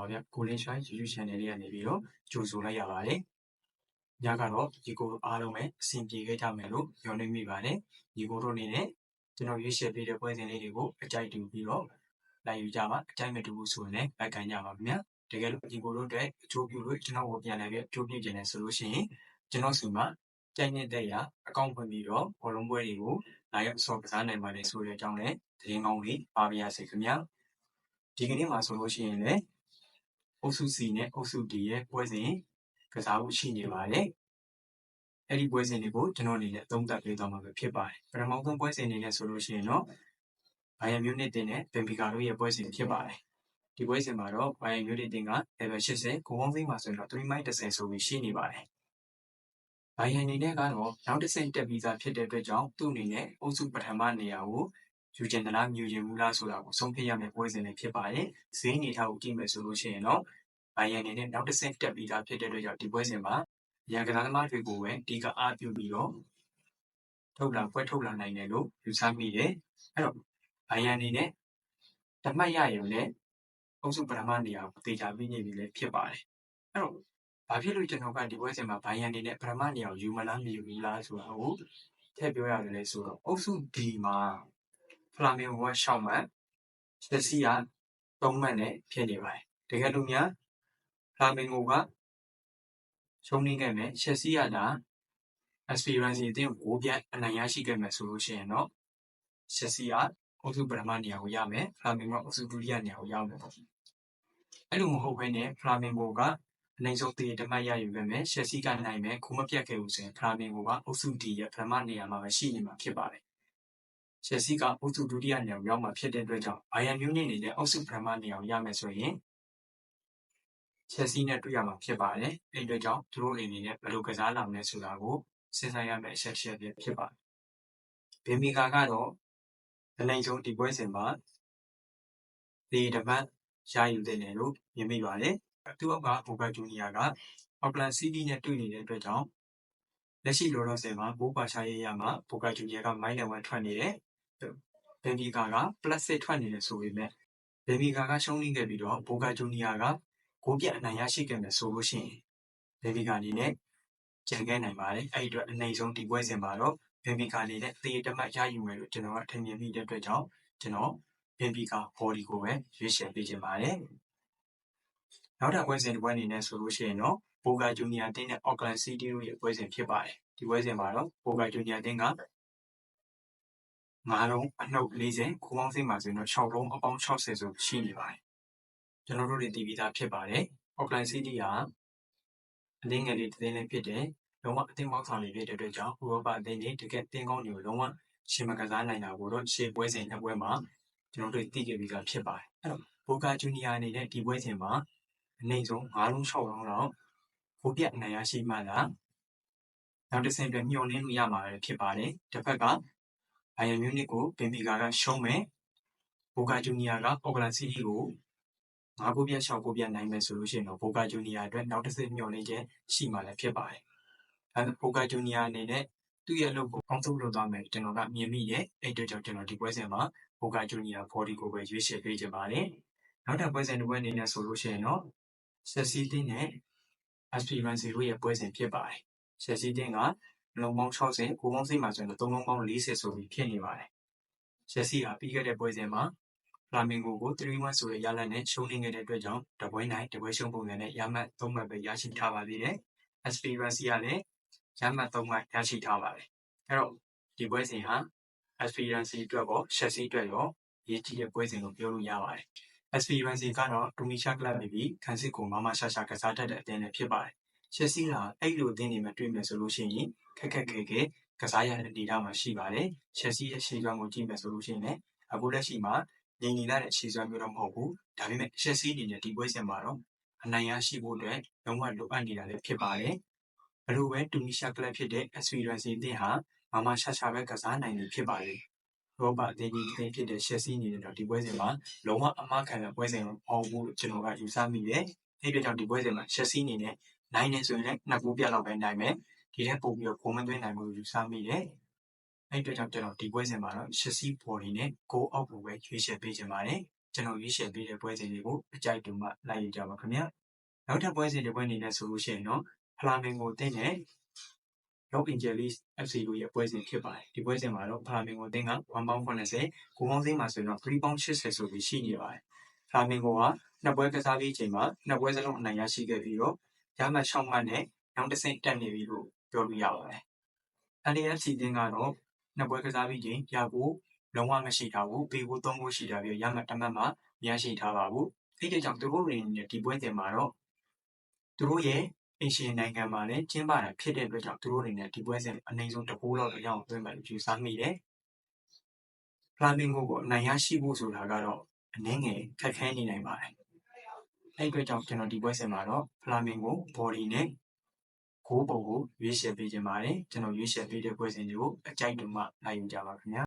ပါဗျကိုလင်းရှိုင်း YouTube channel လေးကနေပြီးတော့ကြိုဆိုလိုက်ရပါတယ်ညကတော့ဒီကိုအားလုံးပဲအဆင်ပြေခဲ့ကြမယ်လို့ညွှန်နေမိပါတယ်ဒီကိုတို့အနေနဲ့ကျွန်တော်ရွေးချယ်ပေးတဲ့ပွဲစဉ်လေးတွေကိုအကြိုက်တူပြီးတော့လိုက်ယူကြပါအကြိုက်မဲ့တူဘူးဆိုရင်လည်းလိုက်ခံကြပါခင်ဗျာတကယ်လို့ဒီကိုတို့အတွက်အကျိုးပြုလို့ကျွန်တော်ကိုပြန်လာပြီးအကျိုးပြုခြင်းနဲ့ဆိုလို့ရှိရင်ကျွန်တော်စီမှာကြိုက်နေတဲ့ရာအကောင့်ဖွင့်ပြီးတော့ဘောလုံးပွဲတွေကိုလာရောက်ဆော့ကစားနိုင်ပါတယ်ဆိုတဲ့အကြောင်းနဲ့သတင်းကောင်းလေးပါပြရစေခင်ဗျာဒီကနေ့မှာဆိုလို့ရှိရင်လည်း အုပ်စု C နဲ့အုပ်စု D ရဲ့ပွဲစဉ်ကစားဖို့ရှိနေပါတယ်အဲ့ဒီပွဲစဉ်တွေကိုကျွန်တော်အနေနဲ့သုံးသပ်ပေးသွားမှာပဲဖြစ်ပါတယ်ပထမဆုံးပွဲစဉ်အနေနဲ့ဆိုလို့ရှိရင်တော့ဘိုင်ယန်မြူနစ်တင်နဲ့ဘင်ဖီကာတို့ရဲ့ပွဲစဉ်ဖြစ်ပါတယ်ဒီပွဲစဉ်မှာတော့ဘိုင်ယန်မြူနစ်တင်က level 80ဂိုးပေါင်းစိမ်းမှာဆိုရင်တော့3မိုက်30ဆိုပြီးရှိနေပါတယ်ဘိုင်ယန်အနေနဲ့ကတော့နောက်တစ်ဆင့်တက်ပြီးသားဖြစ်တဲ့အတွက်ကြောင့်သူ့အနေနဲ့အုပ်စုပထမနေရာကို ယူကျင်သလားမြူကျင်ဘူးလားဆိုတာကို ဆုံးဖြတ်ရမယ့်ပွဲစဉ်လေးဖြစ်ပါတယ်။ဈေးအနေထားကို ကြည့်မယ်ဆိုလို့ရှိရင်တော့ ဘိုင်ယန်အနေနဲ့ နောက်တစ်ဆင့်တက်ပြီးသား ဖြစ်တဲ့အတွက်ကြောင့် ဒီပွဲစဉ်မှာရန်ကစားသမားတွေကိုပဲ အဓိကအားပြုပြီးတော့ထုတ်လာပွဲထုတ်လာနိုင်တယ်လို့ ယူဆမိတယ်။အဲ့တော့ ဘိုင်ယန်အနေနဲ့ တမတ်ရရုံနဲ့ အုပ်စုပထမနေရာကိုတေချာပြီးနေပြီလည်း ဖြစ်ပါတယ်။အဲ့တော့ ဘာဖြစ်လို့ ကျွန်တော်က ဒီပွဲစဉ်မှာ ဘိုင်ယန်အနေနဲ့ ပထမနေရာကို ယူမလား မယူဘူးလားဆိုတာကို ထည့်ပြောရတယ်လေဆိုတော့ အုပ်စု D မှာ ဖလာမင်ဂိုက6မှတ်ချက်စီက3မှတ်နဲ့ဖြစ်နေပါတယ်တကယ်လို့များဖလာမင်ဂိုကရှုံးနေခဲ့မယ်ချက်စီကဒါ experience အတင်းကိုပြတ်အနိုင်ရရှိခဲ့မယ်ဆိုလို့ရှိရင်တော့ချက်စီကအုပ်စုပထမနေရာကိုရမယ်ဖလာမင်ဂိုကအုပ်စုဒုတိယနေရာကိုရောက်မယ်ပေါ့အဲ့လိုမဟုတ်ဘဲနဲ့ဖလာမင်ဂိုကအနိုင်ဆုံးတည်တမတ်ရယူခဲ့မယ်ရှက်စီကနိုင်မယ်ခုမပြတ်ခဲ့ဘူးဆိုရင်ဖလာမင်ဂိုကအုပ်စု D ရဲ့ပထမနေရာမှာပဲရှိနေမှာဖြစ်ပါတယ် ချက်စီကအုပ်စုဒုတိယနေရာရောက်မှာဖြစ်တဲ့အတွက်ကြောင့်ဘိုင်ယန်မြူးနစ်အနေနဲ့အုပ်စုပထမနေရာရမယ်ဆိုရင်ချက်စီနဲ့တွေ့ရမှာဖြစ်ပါတယ်။အဲ့အတွက်ကြောင့်သူတို့အနေနဲ့ဘယ်လိုကစားလာမလဲဆိုတာကိုစဉ်းစားရမယ့်အချက်တစ်ချက်ဖြစ်ပါတယ်။ဘင်မီကာကတော့အနိုင်ဆုံးဒီပွဲစဉ်မှာဒီတပတ်ရယူတဲ့နယ်လို့မြင်မိပါတယ်။သူ့အောက်ကဘိုဘတ်ဂျူနီယာကအော့ကလန်စီးတီးနဲ့တွေ့နေတဲ့အတွက်ကြောင့်လက်ရှိလောလောဆယ်မှာဘိုးပါရှာရေးရမှာဘိုဘတ်ဂျူနီယာကမိုင်းလန်ဝမ်ထွက်နေတယ် ဘယ်ဘီကာက plus 6ထွက်နေတယ်ဆိုပေမဲ့ဘယ်ဘီကာက ရှုံးနေခဲ့ပြီးတော့ ဘိုကာဂျူနီယာက ဂိုးပြတ်အနိုင်ရရှိခဲ့မယ်ဆိုလို့ရှိရင်ဘယ်ဘီကာအနေနဲ့ကြံခဲ့နိုင်ပါတယ်အဲ့ဒီအတွက်အနိုင်ဆုံးဒီပွဲစဉ်မှာတော့ဘယ်ဘီကာအနေနဲ့သေတမတ်ရယူမယ်လို့ကျွန်တော်ကထင်မြင်မိတဲ့အတွက်ကြောင့်ကျွန်တော်ဘယ်ဘီကာဘော်ဒီကိုပဲရွေးချယ်ပေးခြင်းပါတယ်နောက်ထပ်ပွဲစဉ်တစ်ပွဲအနေနဲ့ဆိုလို့ရှိရင်တော့ဘိုကာဂျူနီယာတင်းနဲ့အော့ကလန်စီးတီးတို့ရဲ့ပွဲစဉ်ဖြစ်ပါတယ်ဒီပွဲစဉ်မှာတော့ဘိုကာဂျူနီယာတင်းက ၅လုံးအနှုတ်40ခိုးပေါင်းစိတ်မှာဆိုရင်တော့6လုံးအပေါင်း60ဆိုရှိနေပါတယ်ကျွန်တော်တို့တွေတည်ပြီးသားဖြစ်ပါတယ်။ Auckland City ကအသင်းငယ်လေးတစ်သင်းလေးဖြစ်တယ်။လုံးဝအသင်းပေါင်းဆောင်လေးဖြစ်တဲ့အတွက်ကြောင့်ဥရောပအသင်းတွေတကယ်အသင်းကောင်းတွေကိုလုံးဝရှင်မကစားနိုင်တာကိုတော့ရှေ့ပွဲစဉ်နှစ်ပွဲမှာကျွန်တော်တို့သိခဲ့ပြီးသားဖြစ်ပါတယ်။အဲ့တော့ Boca Junior အနေနဲ့ဒီပွဲစဉ်မှာအနည်းဆုံး၅လုံး၆လုံးတော့ကိုပြတ်အနိုင်ရရှိမှသာနောက်တစ်ဆင့်အတွက်မျှော်လင့်လို့ရမှာဖြစ်ပါတယ်။တစ်ဖက်က ဘိုင်ယန်မြူးနစ်ကိုဘင်ဖီကာကရှုံးမယ်။ဘိုကာဂျူနီယာကအော့ကလန်စီးတီးကို၅ဂိုးပြတ်၆ဂိုးပြတ်နိုင်မယ်ဆိုလို့ရှိရင်တော့ဘိုကာဂျူနီယာအတွက်နောက်တစ်ဆင့်မျှော်လင့်ချက်ရှိမှာလည်းဖြစ်ပါတယ်။အဲဘိုကာဂျူနီယာအနေနဲ့သူ့ရဲ့အလုပ်ကိုကောင်းဆုံးလုပ်သွားမယ်ကျွန်တော်ကမြင်မိတယ်။အဲ့အတွက်ကြောင့်ကျွန်တော်ဒီပွဲစဉ်မှာဘိုကာဂျူနီယာ body ကိုပဲရွေးချယ်ပေးချင်ပါတယ်။နောက်ထပ်ပွဲစဉ်တစ်ပွဲအနေနဲ့ဆိုလို့ရှိရင်တော့ဆက်စီတင်းနဲ့ Aspirant တို့ရဲ့ပွဲစဉ်ဖြစ်ပါတယ်။ဆက်စီတင်းက လုံးပေါင်း 60 ကိုပေါင်း စိတ်မှာဆိုရင်တော့3လုံးပေါင်း40ဆိုပြီး ဖြစ်နေပါတယ်။ရက်စီဟာ ပြီးခဲ့တဲ့ပွဲစဉ်မှာ ဖလာမင်ဂိုကို 3-1 ဆိုတဲ့ရလဒ်နဲ့ ရှုံးနေခဲ့တဲ့အတွက်ကြောင့်တပွဲနိုင်တပွဲရှုံးပုံစံနဲ့ ရမှတ်3မှတ်ပဲ ရရှိထားပါသေးတယ်။ Aspirant ကလည်း ရမှတ်3မှတ် ရရှိထားပါတယ်။အဲတော့ ဒီပွဲစဉ်ဟာ Aspirant အတွက်ရော Chelsea အတွက်ရော အရေးကြီးတဲ့ပွဲစဉ်လို့ ပြောလို့ရပါတယ်။ Aspirant ကတော့ တူနီရှာကလပ်နေပြီး ခံစစ်ကိုမမရှာရှာကစားတတ်တဲ့အသင်းလည်း ဖြစ်ပါတယ်။ Chelsea ကအဲ့လိုအသင်းတွေမှာတွေ့မယ်ဆိုလို့ရှိရင်ခက်ခက်ခဲခဲကစားရတဲ့အနေအထားမှာရှိပါတယ်။ Chelsea ရဲ့ရှေ့စွမ်းကိုကြည့်မယ်ဆိုလို့ရှိရင်လည်းအခုလက်ရှိမှာငြိမ်နေလာတဲ့ရှေ့စွမ်းမျိုးတော့မဟုတ်ဘူး။ဒါပေမဲ့ Chelsea အနေနဲ့ဒီပွဲစဉ်မှာတော့အနိုင်ရရှိဖို့အတွက်လုံးဝလိုအပ်နေတာလည်းဖြစ်ပါတယ်။ဘလို့ပဲတူနီရှာကလပ်ဖြစ်တဲ့ Esperance အသင်းဟာမမရှာရှာပဲကစားနိုင်နေဖြစ်ပါတယ်။ရောဘအသင်းကြီးအသင်းဖြစ်တဲ့ Chelsea အနေနဲ့တော့ဒီပွဲစဉ်မှာလုံးဝအမှားခံတဲ့ပွဲစဉ်မဟုတ်ဘူးလို့ကျွန်တော်ကယူဆမိတယ်။အဲ့ဒီကြောင့်ဒီပွဲစဉ်မှာ Chelsea အနေနဲ့ နိုင်နေဆိုရင်လည်းနှစ်ကူးပြတ်လောက်ပဲနိုင်မယ်ဒီထက်ပိုပြီးတော့ဂိုးမသွင်းနိုင်ဘူးလို့ယူဆမိတယ်။အဲ့အတွက်ကြောင့်ကျွန်တော်ဒီပွဲစဉ်မှာတော့ Chelsea body နဲ့ goal out ကိုပဲရွေးချယ်ပေးချင်ပါတယ်ကျွန်တော်ရွေးချယ်ပေးတဲ့ပွဲစဉ်တွေကိုအကြိုက်တူမှလိုက်ယူကြပါခင်ဗျာနောက်ထပ်ပွဲစဉ်တစ်ပွဲအနေနဲ့ဆိုလို့ရှိရင်တော့ဖလာမင်ကိုတင်းနဲ့ Los Angeles FC တို့ရဲ့ပွဲစဉ်ဖြစ်ပါတယ်ဒီပွဲစဉ်မှာတော့ဖလာမင်ကိုတင်းက1ပေါင်း80ကိုပေါင်းစင်းမှာဆိုရင်တော့3ပေါင်း80ဆိုပြီးရှိနေပါတယ်ဖလာမင်ကိုကနှစ်ပွဲကစားပြီးချိန်မှာနှစ်ပွဲစလုံးအနိုင်ရရှိခဲ့ပြီးတော့ ရမှတ်6မှတ်နဲ့ နောက်တစ်ဆင့်တက်နေပြီလို့ ပြောလို့ရပါတယ်။ LAFC တင်းကတော့ နှစ်ပွဲကစားပြီးချိန်ရဖို့လုံးဝမရှိထားဘူး ပေဖို့3ခုရှိထားပြီးရမှတ်တစ်မှတ်မှ မရရှိထားပါဘူး။အဲ့ဒီကြောင့် သူတို့တွေနဲ့ ဒီပွဲစဉ်မှာတော့ သူတို့ရဲ့အရှင်နိုင်ငံမှာလည်း ကျင်းပတာဖြစ်တဲ့အတွက်ကြောင့် သူတို့အနေနဲ့ ဒီပွဲစဉ်အနည်းဆုံးတစ်ပိုးတော့ ရအောင်သွင်းမယ်လို့ ယူဆမိတယ်။ဖလာမင်ဂိုကို အနိုင်ရရှိဖို့ဆိုတာကတော့ အနည်းငယ် ခက်ခဲနေနိုင်ပါတယ်။ အဲ့အတွက်ကြောင့်ကျွန်တော်ဒီပွဲစဉ်မှာတော့ဖလာမင်ဂို body နဲ့ဂိုးပုံကိုရွေးချယ်ပေးခြင်းပါတယ်ကျွန်တော်ရွေးချယ်ပေးတဲ့ပွဲစဉ်တွေကိုအကြိုက်တူမှနိုင်ယူကြပါခင်ဗျာ